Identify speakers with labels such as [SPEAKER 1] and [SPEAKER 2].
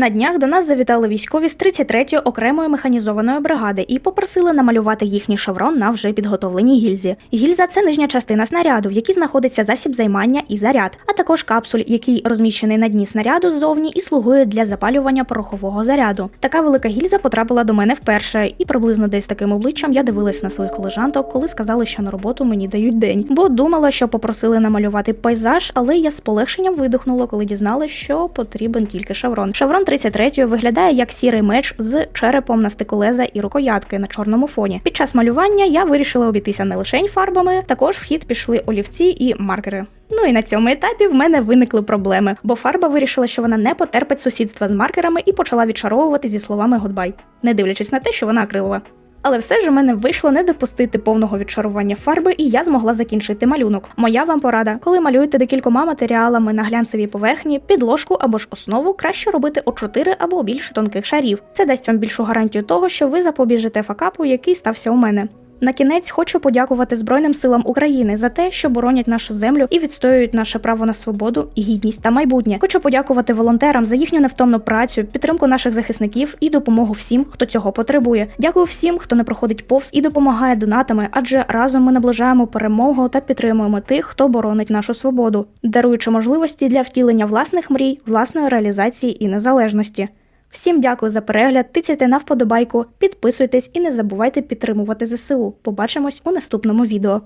[SPEAKER 1] На днях до нас завітали військові з 33-ї окремої механізованої бригади і попросили намалювати їхній шеврон на вже підготовленій гільзі. Гільза це нижня частина снаряду, в якій знаходиться засіб займання і заряд, а також капсуль, який розміщений на дні снаряду ззовні і слугує для запалювання порохового заряду. Така велика гільза потрапила до мене вперше, і приблизно десь таким обличчям я дивилась на своїх колежанок, коли сказали, що на роботу мені дають день. Бо думала, що попросили намалювати пейзаж, але я з полегшенням видихнула, коли дізналась, що потрібен тільки шеврон. Шеврон 33 виглядає як сірий меч з черепом на стику леза і рукоятки на чорному фоні. Під час малювання я вирішила обійтися не лише фарбами, також в хід пішли олівці і маркери. Ну і на цьому етапі в мене виникли проблеми, бо фарба вирішила, що вона не потерпить сусідства з маркерами і почала відшаровувати зі словами Годбай, не дивлячись на те, що вона акрилова. Але все ж у мене вийшло не допустити повного відшарування фарби, і я змогла закінчити малюнок. Моя вам порада, коли малюєте декількома матеріалами на глянцевій поверхні, підложку або ж основу краще робити о 4 або більше тонких шарів. Це дасть вам більшу гарантію того, що ви запобіжите факапу, який стався у мене. На кінець хочу подякувати Збройним силам України за те, що боронять нашу землю і відстоюють наше право на свободу, гідність та майбутнє. Хочу подякувати волонтерам за їхню невтомну працю, підтримку наших захисників і допомогу всім, хто цього потребує. Дякую всім, хто не проходить повз і допомагає донатами, адже разом ми наближаємо перемогу та підтримуємо тих, хто боронить нашу свободу, даруючи можливості для втілення власних мрій, власної реалізації і незалежності. Всім дякую за перегляд, тицяйте на вподобайку, підписуйтесь і не забувайте підтримувати ЗСУ. Побачимось у наступному відео.